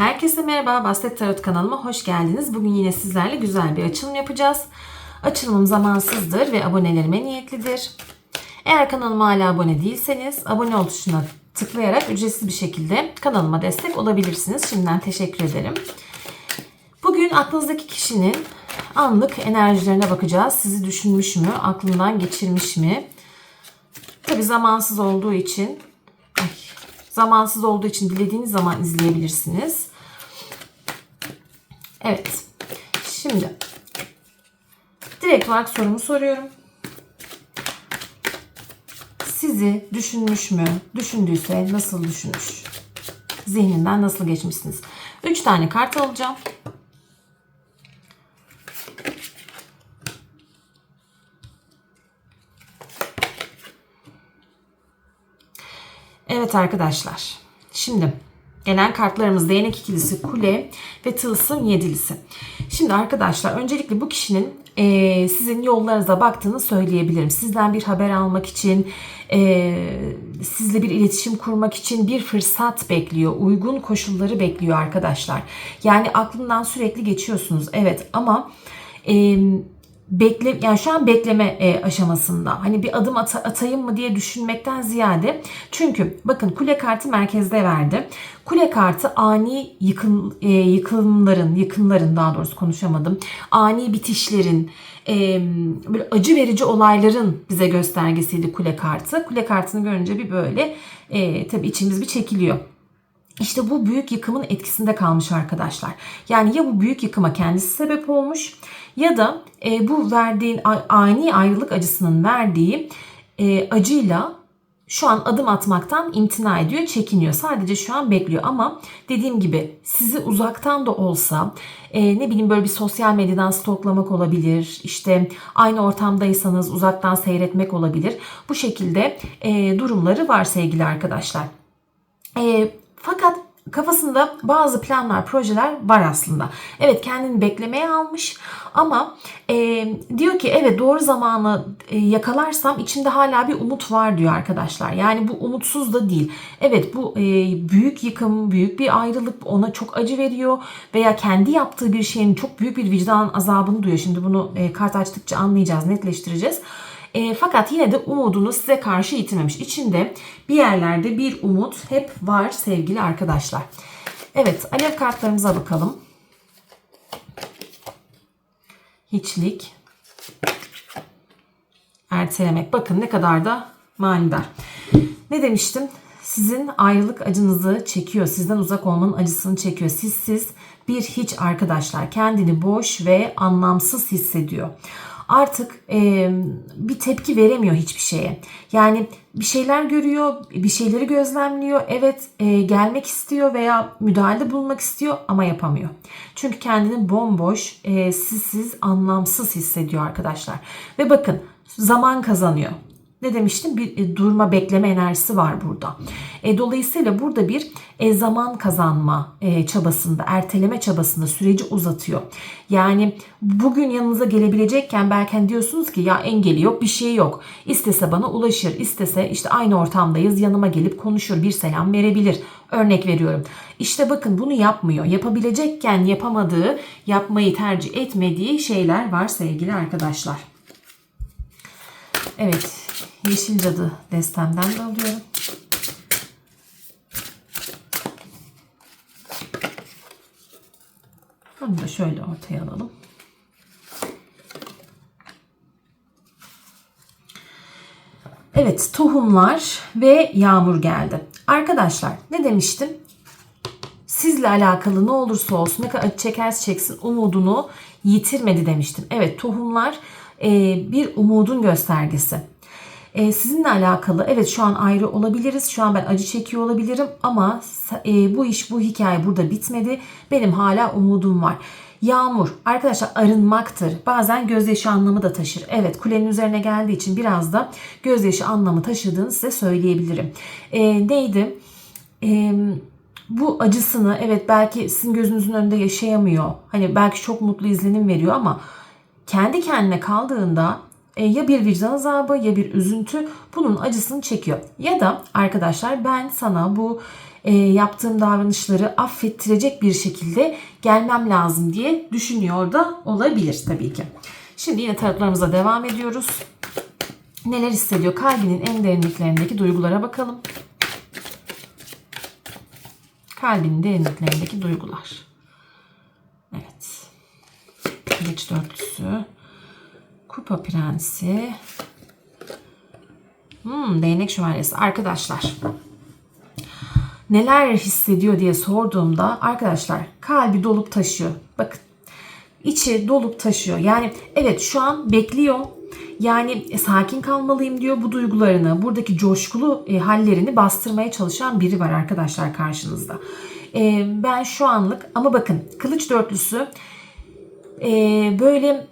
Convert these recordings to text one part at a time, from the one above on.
Herkese merhaba, Bastet Tarot kanalıma hoş geldiniz. Bugün yine sizlerle güzel bir açılım yapacağız. Açılımım zamansızdır ve abonelerime niyetlidir. Eğer kanalıma hala abone değilseniz abone ol tuşuna tıklayarak ücretsiz bir şekilde kanalıma destek olabilirsiniz. Şimdiden teşekkür ederim. Bugün aklınızdaki kişinin anlık enerjilerine bakacağız. Sizi düşünmüş mü, aklından geçirmiş mi? Tabi zamansız olduğu için zamansız olduğu için dilediğiniz zaman izleyebilirsiniz. Evet. Şimdi direkt olarak sorumu soruyorum. Sizi düşünmüş mü? Düşündüyse nasıl düşünmüş? Zihninden nasıl geçmişsiniz? 3 tane kart alacağım. Evet arkadaşlar. Şimdi gelen kartlarımız değnek ikilisi, kule ve tılsım yedilisi. Şimdi arkadaşlar öncelikle bu kişinin e, sizin yollarınıza baktığını söyleyebilirim. Sizden bir haber almak için, e, sizle bir iletişim kurmak için bir fırsat bekliyor. Uygun koşulları bekliyor arkadaşlar. Yani aklından sürekli geçiyorsunuz. Evet ama... E, bekle yani şu an bekleme e, aşamasında. Hani bir adım at- atayım mı diye düşünmekten ziyade çünkü bakın kule kartı merkezde verdi. Kule kartı ani yıkım e, yıkımların, yıkımların daha doğrusu konuşamadım. Ani bitişlerin, e, böyle acı verici olayların bize göstergesiydi kule kartı. Kule kartını görünce bir böyle e, tabii içimiz bir çekiliyor. İşte bu büyük yıkımın etkisinde kalmış arkadaşlar. Yani ya bu büyük yıkıma kendisi sebep olmuş ya da e, bu verdiğin ani ayrılık acısının verdiği e, acıyla şu an adım atmaktan imtina ediyor, çekiniyor. Sadece şu an bekliyor ama dediğim gibi sizi uzaktan da olsa e, ne bileyim böyle bir sosyal medyadan stoklamak olabilir. İşte aynı ortamdaysanız uzaktan seyretmek olabilir. Bu şekilde e, durumları var sevgili arkadaşlar. E, fakat kafasında bazı planlar, projeler var aslında. Evet kendini beklemeye almış ama e, diyor ki evet doğru zamanı e, yakalarsam içinde hala bir umut var diyor arkadaşlar. Yani bu umutsuz da değil. Evet bu e, büyük yıkım, büyük bir ayrılık ona çok acı veriyor veya kendi yaptığı bir şeyin çok büyük bir vicdan azabını duyuyor. Şimdi bunu e, kart açtıkça anlayacağız, netleştireceğiz. E, fakat yine de umudunu size karşı yitirmemiş. İçinde bir yerlerde bir umut hep var sevgili arkadaşlar. Evet alev kartlarımıza bakalım. Hiçlik. Ertelemek. Bakın ne kadar da manidar. Ne demiştim? Sizin ayrılık acınızı çekiyor. Sizden uzak olmanın acısını çekiyor. Sizsiz bir hiç arkadaşlar. Kendini boş ve anlamsız hissediyor artık e, bir tepki veremiyor hiçbir şeye. Yani bir şeyler görüyor, bir şeyleri gözlemliyor. Evet e, gelmek istiyor veya müdahalede bulunmak istiyor ama yapamıyor. Çünkü kendini bomboş, e, sizsiz, anlamsız hissediyor arkadaşlar. Ve bakın zaman kazanıyor ne demiştim? Bir e, durma bekleme enerjisi var burada. E, dolayısıyla burada bir e, zaman kazanma e, çabasında, erteleme çabasında süreci uzatıyor. Yani bugün yanınıza gelebilecekken belki hani diyorsunuz ki ya engeli yok, bir şey yok. İstese bana ulaşır, istese işte aynı ortamdayız, yanıma gelip konuşur, bir selam verebilir. Örnek veriyorum. İşte bakın bunu yapmıyor. Yapabilecekken yapamadığı, yapmayı tercih etmediği şeyler var sevgili arkadaşlar. Evet, Yeşil Cadı destemden de alıyorum. Bunu da şöyle ortaya alalım. Evet, tohumlar ve yağmur geldi. Arkadaşlar ne demiştim? Sizle alakalı ne olursa olsun ne kadar acı çekerse çeksin umudunu yitirmedi demiştim. Evet tohumlar bir umudun göstergesi. E, sizinle alakalı evet şu an ayrı olabiliriz. Şu an ben acı çekiyor olabilirim ama e, bu iş bu hikaye burada bitmedi. Benim hala umudum var. Yağmur arkadaşlar arınmaktır. Bazen gözyaşı anlamı da taşır. Evet kulenin üzerine geldiği için biraz da gözyaşı anlamı taşıdığını size söyleyebilirim. E, neydi? E, bu acısını evet belki sizin gözünüzün önünde yaşayamıyor. Hani belki çok mutlu izlenim veriyor ama kendi kendine kaldığında ya bir vicdan azabı ya bir üzüntü bunun acısını çekiyor. Ya da arkadaşlar ben sana bu e, yaptığım davranışları affettirecek bir şekilde gelmem lazım diye düşünüyor da olabilir tabii ki. Şimdi yine tarotlarımıza devam ediyoruz. Neler hissediyor? Kalbinin en derinliklerindeki duygulara bakalım. Kalbinin derinliklerindeki duygular. Evet. Kılıç dörtlüsü. Kupa prensi. Hmm, değnek şövalyesi. Arkadaşlar. Neler hissediyor diye sorduğumda arkadaşlar kalbi dolup taşıyor. Bakın içi dolup taşıyor. Yani evet şu an bekliyor. Yani e, sakin kalmalıyım diyor bu duygularını, buradaki coşkulu e, hallerini bastırmaya çalışan biri var arkadaşlar karşınızda. E, ben şu anlık ama bakın kılıç dörtlüsü e, böyle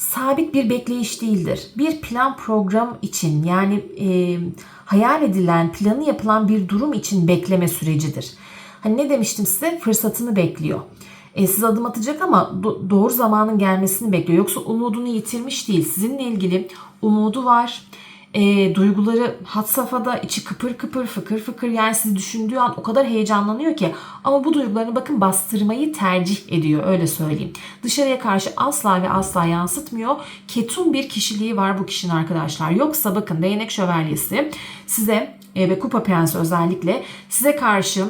sabit bir bekleyiş değildir. Bir plan program için yani e, hayal edilen, planı yapılan bir durum için bekleme sürecidir. Hani ne demiştim size? Fırsatını bekliyor. E, siz adım atacak ama do- doğru zamanın gelmesini bekliyor. Yoksa umudunu yitirmiş değil. Sizinle ilgili umudu var. E, duyguları had safhada, içi kıpır kıpır, fıkır fıkır. Yani sizi düşündüğü an o kadar heyecanlanıyor ki. Ama bu duygularını bakın bastırmayı tercih ediyor. Öyle söyleyeyim. Dışarıya karşı asla ve asla yansıtmıyor. Ketum bir kişiliği var bu kişinin arkadaşlar. Yoksa bakın değnek şövalyesi size e, ve kupa prensi özellikle size karşı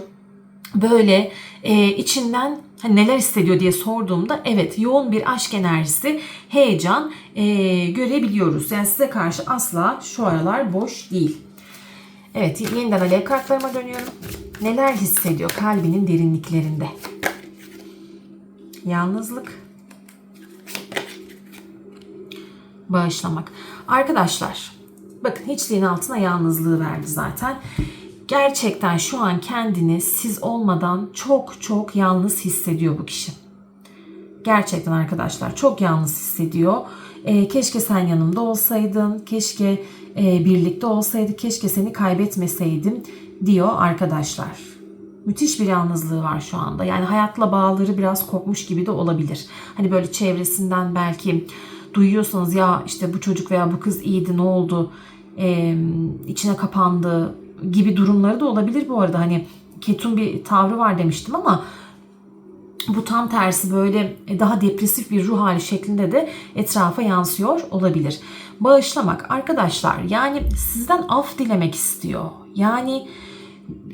böyle e, içinden hani neler hissediyor diye sorduğumda evet yoğun bir aşk enerjisi, heyecan e, görebiliyoruz. Yani size karşı asla şu aralar boş değil. Evet yeniden alev kartlarıma dönüyorum. Neler hissediyor kalbinin derinliklerinde? Yalnızlık. Bağışlamak. Arkadaşlar bakın hiçliğin altına yalnızlığı verdi zaten gerçekten şu an kendini siz olmadan çok çok yalnız hissediyor bu kişi. Gerçekten arkadaşlar çok yalnız hissediyor. E, keşke sen yanımda olsaydın, keşke e, birlikte olsaydık, keşke seni kaybetmeseydim diyor arkadaşlar. Müthiş bir yalnızlığı var şu anda. Yani hayatla bağları biraz kopmuş gibi de olabilir. Hani böyle çevresinden belki duyuyorsanız ya işte bu çocuk veya bu kız iyiydi ne oldu ee, içine kapandı gibi durumları da olabilir bu arada. Hani ketum bir tavrı var demiştim ama bu tam tersi böyle daha depresif bir ruh hali şeklinde de etrafa yansıyor olabilir. Bağışlamak arkadaşlar yani sizden af dilemek istiyor. Yani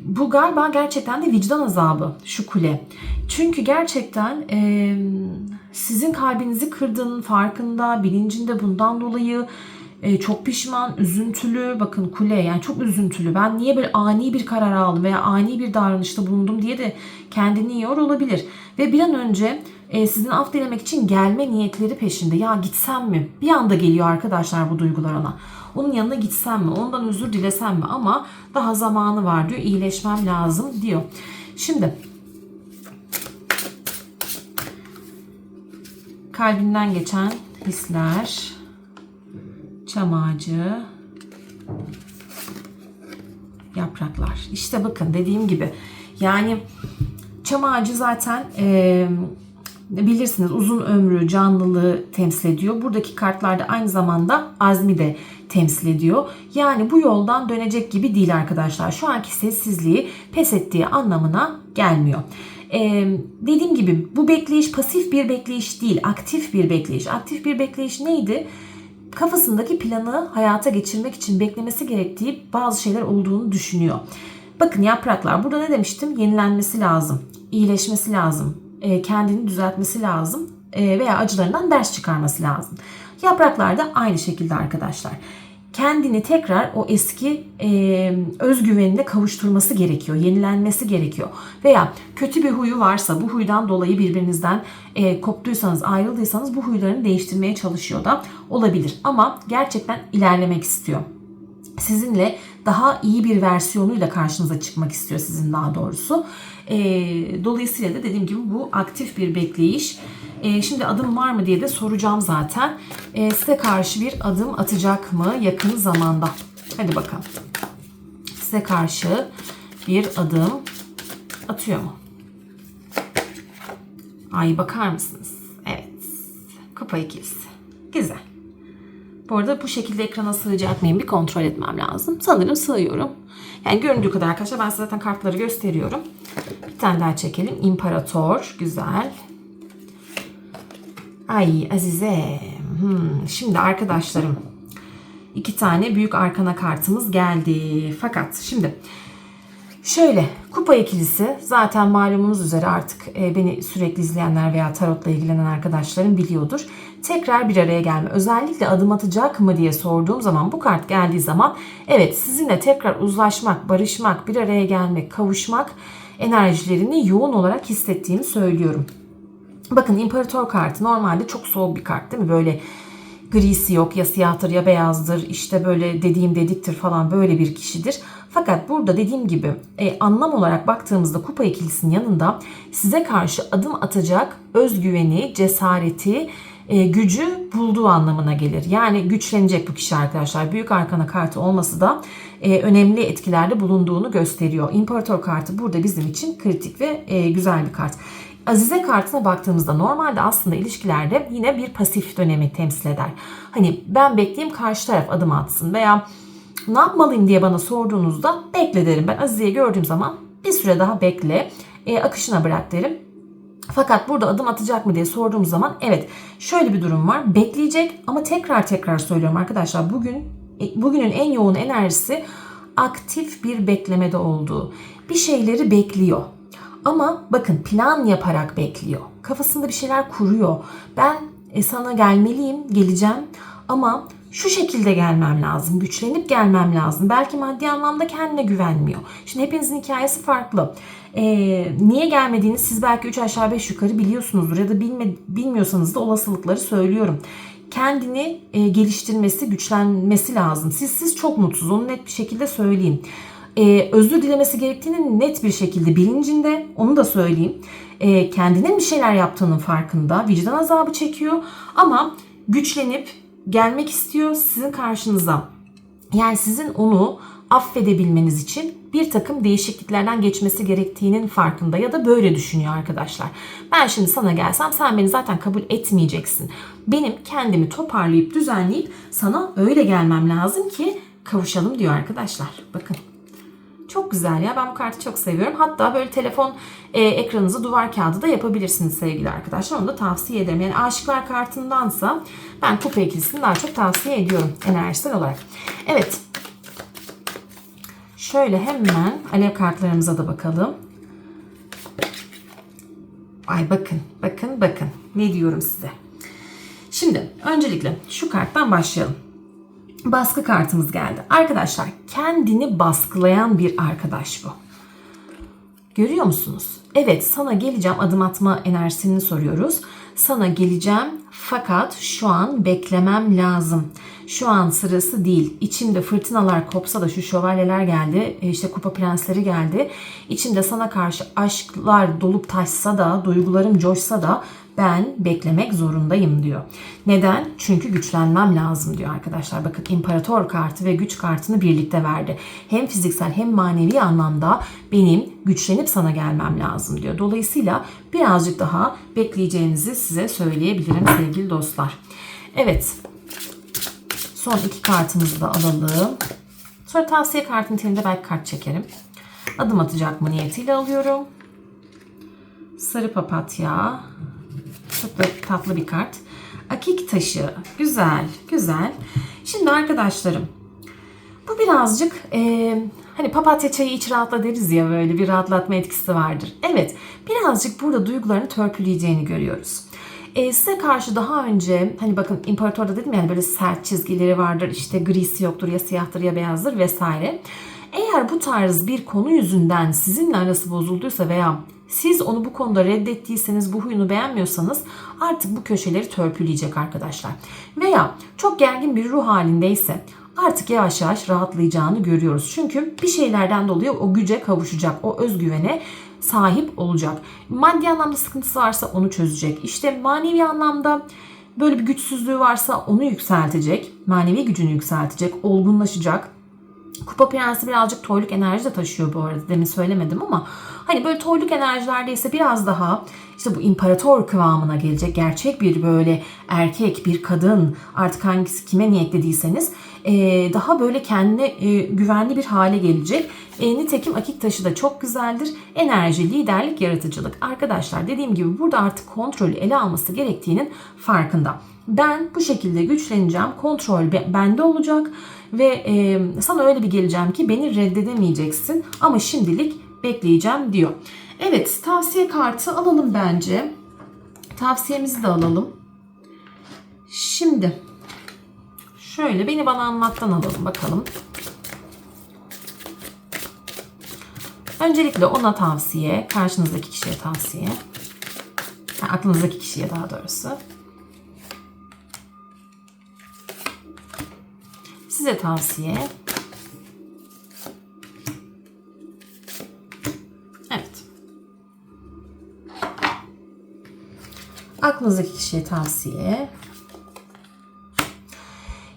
bu galiba gerçekten de vicdan azabı şu kule. Çünkü gerçekten e, sizin kalbinizi kırdığının farkında, bilincinde bundan dolayı e, çok pişman, üzüntülü. Bakın kule yani çok üzüntülü. Ben niye böyle ani bir karar aldım veya ani bir davranışta bulundum diye de kendini yiyor olabilir. Ve bir an önce e, sizin af dilemek için gelme niyetleri peşinde. Ya gitsem mi? Bir anda geliyor arkadaşlar bu duygular ona. Onun yanına gitsem mi? Ondan özür dilesem mi? Ama daha zamanı var diyor. İyileşmem lazım diyor. Şimdi kalbinden geçen hisler, çam ağacı, yapraklar. İşte bakın dediğim gibi yani çam ağacı zaten e, bilirsiniz uzun ömrü, canlılığı temsil ediyor. Buradaki kartlarda aynı zamanda azmi de temsil ediyor. Yani bu yoldan dönecek gibi değil arkadaşlar. Şu anki sessizliği pes ettiği anlamına gelmiyor. Ee, dediğim gibi bu bekleyiş pasif bir bekleyiş değil, aktif bir bekleyiş. Aktif bir bekleyiş neydi? Kafasındaki planı hayata geçirmek için beklemesi gerektiği bazı şeyler olduğunu düşünüyor. Bakın yapraklar burada ne demiştim? Yenilenmesi lazım, iyileşmesi lazım, e, kendini düzeltmesi lazım e, veya acılarından ders çıkarması lazım. Yapraklar da aynı şekilde arkadaşlar. Kendini tekrar o eski e, özgüvenine kavuşturması gerekiyor, yenilenmesi gerekiyor. Veya kötü bir huyu varsa bu huydan dolayı birbirinizden e, koptuysanız, ayrıldıysanız bu huylarını değiştirmeye çalışıyor da olabilir. Ama gerçekten ilerlemek istiyor sizinle daha iyi bir versiyonuyla karşınıza çıkmak istiyor sizin daha doğrusu. E, dolayısıyla da dediğim gibi bu aktif bir bekleyiş. E, şimdi adım var mı diye de soracağım zaten. E, size karşı bir adım atacak mı yakın zamanda? Hadi bakalım. Size karşı bir adım atıyor mu? Ay bakar mısınız? Evet. Kupa ikilisi. Güzel. Bu arada bu şekilde ekrana sığacak mıyım bir kontrol etmem lazım. Sanırım sığıyorum. Yani göründüğü kadar arkadaşlar ben size zaten kartları gösteriyorum. Bir tane daha çekelim. İmparator. Güzel. Ay Azize. Hmm, Şimdi arkadaşlarım iki tane büyük arkana kartımız geldi. Fakat şimdi şöyle kupa ikilisi zaten malumunuz üzere artık e, beni sürekli izleyenler veya tarotla ilgilenen arkadaşlarım biliyordur. Tekrar bir araya gelme. Özellikle adım atacak mı diye sorduğum zaman bu kart geldiği zaman evet sizinle tekrar uzlaşmak, barışmak, bir araya gelmek, kavuşmak enerjilerini yoğun olarak hissettiğimi söylüyorum. Bakın imparator kartı normalde çok soğuk bir kart değil mi? Böyle grisi yok ya siyahtır ya beyazdır işte böyle dediğim dediktir falan böyle bir kişidir. Fakat burada dediğim gibi e, anlam olarak baktığımızda kupa ikilisinin yanında size karşı adım atacak özgüveni, cesareti, e, gücü bulduğu anlamına gelir. Yani güçlenecek bu kişi arkadaşlar. Büyük arkana kartı olması da e, önemli etkilerde bulunduğunu gösteriyor. İmparator kartı burada bizim için kritik ve e, güzel bir kart. Azize kartına baktığımızda normalde aslında ilişkilerde yine bir pasif dönemi temsil eder. Hani ben bekleyeyim karşı taraf adım atsın veya ne yapmalıyım diye bana sorduğunuzda bekle derim. Ben Azize'yi gördüğüm zaman bir süre daha bekle, e, akışına bırak derim. Fakat burada adım atacak mı diye sorduğum zaman evet şöyle bir durum var. Bekleyecek ama tekrar tekrar söylüyorum arkadaşlar bugün e, bugünün en yoğun enerjisi aktif bir beklemede olduğu. Bir şeyleri bekliyor. Ama bakın plan yaparak bekliyor. Kafasında bir şeyler kuruyor. Ben e, sana gelmeliyim, geleceğim ama şu şekilde gelmem lazım. Güçlenip gelmem lazım. Belki maddi anlamda kendine güvenmiyor. Şimdi hepinizin hikayesi farklı. Ee, niye gelmediğini siz belki 3 aşağı 5 yukarı biliyorsunuzdur ya da bilme, bilmiyorsanız da olasılıkları söylüyorum. Kendini e, geliştirmesi, güçlenmesi lazım. Siz siz çok mutsuz. Onu net bir şekilde söyleyeyim. Ee, özür dilemesi gerektiğinin net bir şekilde bilincinde. Onu da söyleyeyim. Ee, kendinin bir şeyler yaptığının farkında. Vicdan azabı çekiyor. Ama güçlenip gelmek istiyor sizin karşınıza. Yani sizin onu affedebilmeniz için bir takım değişikliklerden geçmesi gerektiğinin farkında ya da böyle düşünüyor arkadaşlar. Ben şimdi sana gelsem sen beni zaten kabul etmeyeceksin. Benim kendimi toparlayıp düzenleyip sana öyle gelmem lazım ki kavuşalım diyor arkadaşlar. Bakın. Çok güzel ya. Ben bu kartı çok seviyorum. Hatta böyle telefon e, ekranınızı duvar kağıdı da yapabilirsiniz sevgili arkadaşlar. Onu da tavsiye ederim. Yani aşıklar kartındansa ben kupa ikilisini daha çok tavsiye ediyorum enerjisel olarak. Evet. Şöyle hemen alev kartlarımıza da bakalım. Ay bakın, bakın, bakın. Ne diyorum size. Şimdi öncelikle şu karttan başlayalım baskı kartımız geldi. Arkadaşlar kendini baskılayan bir arkadaş bu. Görüyor musunuz? Evet sana geleceğim adım atma enerjisini soruyoruz. Sana geleceğim fakat şu an beklemem lazım. Şu an sırası değil. İçimde fırtınalar kopsa da şu şövalyeler geldi. e, işte kupa prensleri geldi. İçimde sana karşı aşklar dolup taşsa da, duygularım coşsa da ben beklemek zorundayım diyor. Neden? Çünkü güçlenmem lazım diyor arkadaşlar. Bakın imparator kartı ve güç kartını birlikte verdi. Hem fiziksel hem manevi anlamda benim güçlenip sana gelmem lazım diyor. Dolayısıyla birazcık daha bekleyeceğinizi size söyleyebilirim sevgili dostlar. Evet. Son iki kartımızı da alalım. Sonra tavsiye kartın telinde belki kart çekerim. Adım atacak mı niyetiyle alıyorum. Sarı papatya. Çok da tatlı bir kart. Akik taşı. Güzel, güzel. Şimdi arkadaşlarım bu birazcık e, hani papatya çayı iç rahatla deriz ya böyle bir rahatlatma etkisi vardır. Evet birazcık burada duygularını törpüleyeceğini görüyoruz. E, size karşı daha önce hani bakın imparatorda dedim yani böyle sert çizgileri vardır işte grisi yoktur ya siyahtır ya beyazdır vesaire. Eğer bu tarz bir konu yüzünden sizinle arası bozulduysa veya siz onu bu konuda reddettiyseniz, bu huyunu beğenmiyorsanız artık bu köşeleri törpüleyecek arkadaşlar. Veya çok gergin bir ruh halindeyse artık yavaş yavaş rahatlayacağını görüyoruz. Çünkü bir şeylerden dolayı o güce kavuşacak, o özgüvene sahip olacak. Maddi anlamda sıkıntısı varsa onu çözecek. İşte manevi anlamda böyle bir güçsüzlüğü varsa onu yükseltecek. Manevi gücünü yükseltecek, olgunlaşacak. Kupa Prensi birazcık toyluk enerji de taşıyor bu arada. Demin söylemedim ama Hani böyle toyluk enerjilerde ise biraz daha işte bu imparator kıvamına gelecek. Gerçek bir böyle erkek, bir kadın artık hangisi kime niyetlediyseniz e, daha böyle kendine e, güvenli bir hale gelecek. E, nitekim akik taşı da çok güzeldir. Enerji, liderlik, yaratıcılık. Arkadaşlar dediğim gibi burada artık kontrolü ele alması gerektiğinin farkında. Ben bu şekilde güçleneceğim. Kontrol be- bende olacak ve sana öyle bir geleceğim ki beni reddedemeyeceksin ama şimdilik bekleyeceğim diyor. Evet tavsiye kartı alalım bence. Tavsiyemizi de alalım. Şimdi şöyle beni bana anlattan alalım bakalım. Öncelikle ona tavsiye, karşınızdaki kişiye tavsiye. Ha, aklınızdaki kişiye daha doğrusu. Size tavsiye. Aklınızdaki kişiye tavsiye.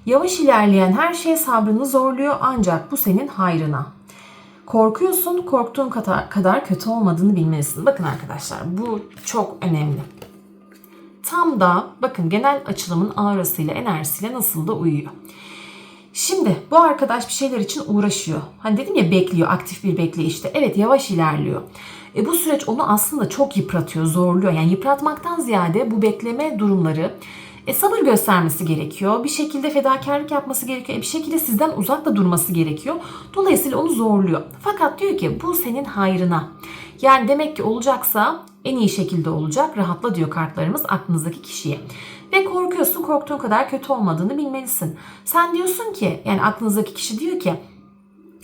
Yavaş ilerleyen her şey sabrını zorluyor ancak bu senin hayrına. Korkuyorsun, korktuğun kadar, kötü olmadığını bilmelisin. Bakın arkadaşlar bu çok önemli. Tam da bakın genel açılımın aurasıyla, enerjisiyle nasıl da uyuyor. Şimdi bu arkadaş bir şeyler için uğraşıyor. Hani dedim ya bekliyor, aktif bir bekleyişte. Evet yavaş ilerliyor. E bu süreç onu aslında çok yıpratıyor, zorluyor. Yani yıpratmaktan ziyade bu bekleme durumları e, sabır göstermesi gerekiyor. Bir şekilde fedakarlık yapması gerekiyor. E, bir şekilde sizden uzak da durması gerekiyor. Dolayısıyla onu zorluyor. Fakat diyor ki bu senin hayrına. Yani demek ki olacaksa en iyi şekilde olacak. Rahatla diyor kartlarımız aklınızdaki kişiye. Ve korkuyorsun korktuğun kadar kötü olmadığını bilmelisin. Sen diyorsun ki yani aklınızdaki kişi diyor ki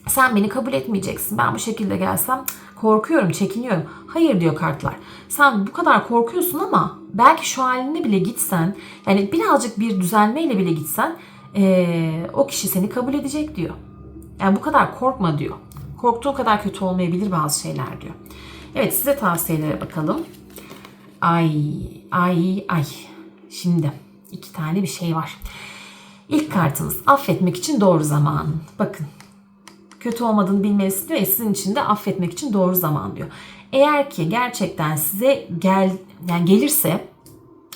sen beni kabul etmeyeceksin. Ben bu şekilde gelsem korkuyorum, çekiniyorum. Hayır diyor kartlar. Sen bu kadar korkuyorsun ama belki şu halinde bile gitsen, yani birazcık bir düzelmeyle bile gitsen eee, o kişi seni kabul edecek diyor. Yani bu kadar korkma diyor. Korktuğun kadar kötü olmayabilir bazı şeyler diyor. Evet size tavsiyelere bakalım. Ay, ay, ay. Şimdi iki tane bir şey var. İlk kartınız affetmek için doğru zaman. Bakın kötü olmadığını diyor ya sizin için de affetmek için doğru zaman diyor. Eğer ki gerçekten size gel yani gelirse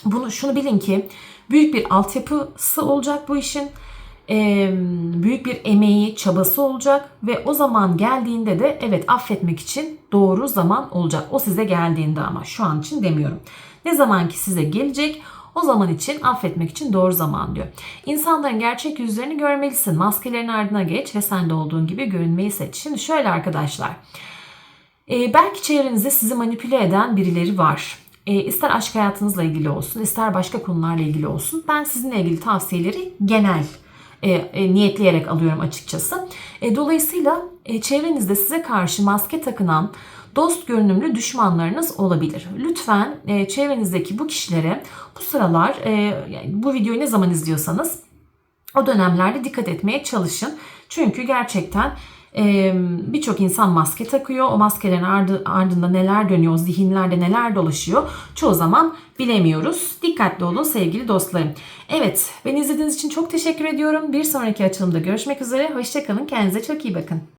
bunu şunu bilin ki büyük bir altyapısı olacak bu işin. Ee, büyük bir emeği, çabası olacak ve o zaman geldiğinde de evet affetmek için doğru zaman olacak. O size geldiğinde ama şu an için demiyorum. Ne zaman ki size gelecek o zaman için affetmek için doğru zaman diyor. İnsanların gerçek yüzlerini görmelisin. Maskelerin ardına geç ve sende olduğun gibi görünmeyi seç. Şimdi şöyle arkadaşlar. Ee, belki çevrenizde sizi manipüle eden birileri var. Ee, ister aşk hayatınızla ilgili olsun, ister başka konularla ilgili olsun. Ben sizinle ilgili tavsiyeleri genel e, e, niyetleyerek alıyorum açıkçası. E, dolayısıyla e, çevrenizde size karşı maske takınan dost görünümlü düşmanlarınız olabilir. Lütfen e, çevrenizdeki bu kişilere bu sıralar e, bu videoyu ne zaman izliyorsanız o dönemlerde dikkat etmeye çalışın. Çünkü gerçekten e, birçok insan maske takıyor. O maskelerin ardı, ardında neler dönüyor, zihinlerde neler dolaşıyor çoğu zaman bilemiyoruz. Dikkatli olun sevgili dostlarım. Evet, beni izlediğiniz için çok teşekkür ediyorum. Bir sonraki açılımda görüşmek üzere. Hoşçakalın, kendinize çok iyi bakın.